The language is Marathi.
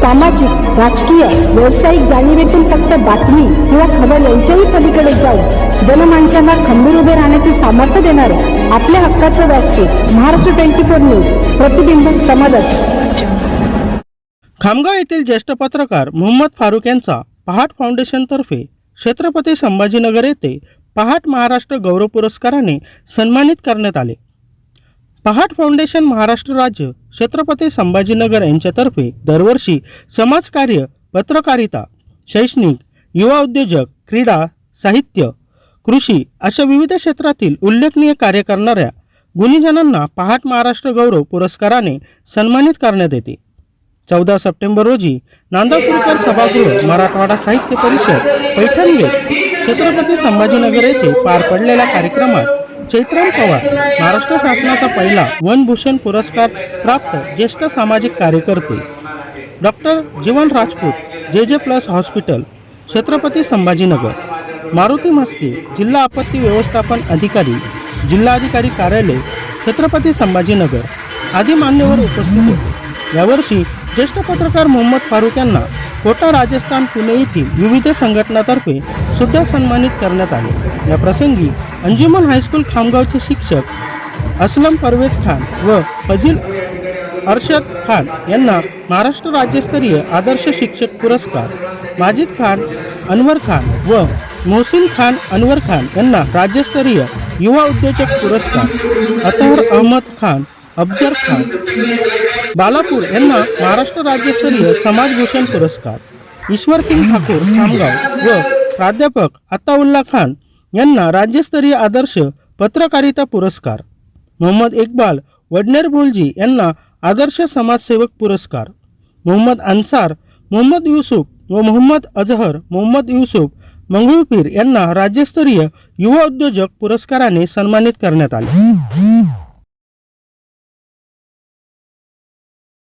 सामाजिक राजकीय व्यावसायिक जाणीवेतून फक्त बातमी किंवा खबर यांच्याही पलीकडे जाऊन जनमानसांना खंबीर उभे राहण्याचे सामर्थ्य देणारे आपल्या हक्काचं व्यासपीठ महाराष्ट्र ट्वेंटी फोर न्यूज प्रतिबिंब समाजाचे खामगाव येथील ज्येष्ठ पत्रकार मोहम्मद फारुक यांचा पहाट फाउंडेशनतर्फे छत्रपती संभाजीनगर येथे पहाट महाराष्ट्र गौरव पुरस्काराने सन्मानित करण्यात आले. पहाट फाउंडेशन महाराष्ट्र राज्य छत्रपती संभाजीनगर यांच्यातर्फे दरवर्षी समाजकार्य पत्रकारिता शैक्षणिक युवा उद्योजक क्रीडा साहित्य कृषी अशा विविध क्षेत्रातील उल्लेखनीय कार्य करणाऱ्या गुणीजनांना पहाट महाराष्ट्र गौरव पुरस्काराने सन्मानित करण्यात येते. चौदा सप्टेंबर रोजी नांदापूरकर सभागृह मराठवाडा साहित्य परिषद पैठण छत्रपती संभाजीनगर येथे पार पडलेल्या कार्यक्रमात चैत्राम पवार महाराष्ट्र शासनाचा पहिला वनभूषण पुरस्कार प्राप्त ज्येष्ठ सामाजिक कार्यकर्ते. Doctor Jeevan Rajput J J plus hospital Chhatrapati Sambhajinagar. Maruti Mhaske जिल्हा आपत्ती व्यवस्थापन अधिकारी जिल्हाधिकारी कार्यालय छत्रपती संभाजीनगर. आदी मान्यवर उपस्थित होते. यावर्षी ज्येष्ठ पत्रकार मोहम्मद फारुक यांना कोटा राजस्थान पुणे येथील विविध संघटनातर्फे सुद्धा सन्मानित करण्यात आले. या प्रसंगी अंजुमन हायस्कूल खामगावचे शिक्षक असलम परवेज खान व फजील अर्शद खान यांना महाराष्ट्र राज्यस्तरीय आदर्श शिक्षक पुरस्कार. माजिद खान अनवर खान व मोहसिन खान अनवर खान यांना राज्यस्तरीय युवा उद्योजक पुरस्कार. अतहर अहमद खान अफजर खान बालापूर यांना महाराष्ट्र राज्यस्तरीय समाजभूषण पुरस्कार. ईश्वरसिंग ठाकूर खामगाव व प्राध्यापक अत्ताउल्ला खान यांना राज्यस्तरीय आदर्श पत्रकारिता पुरस्कार. मोहम्मद इक्बाल वडनेर भुलजी यांना आदर्श समाजसेवक पुरस्कार. मोहम्मद अन्सार मोहम्मद युसुफ व मोहम्मद अजहर मोहम्मद युसुफ मंगळूपीर यांना राज्यस्तरीय युवा उद्योजक पुरस्काराने सन्मानित करण्यात आले.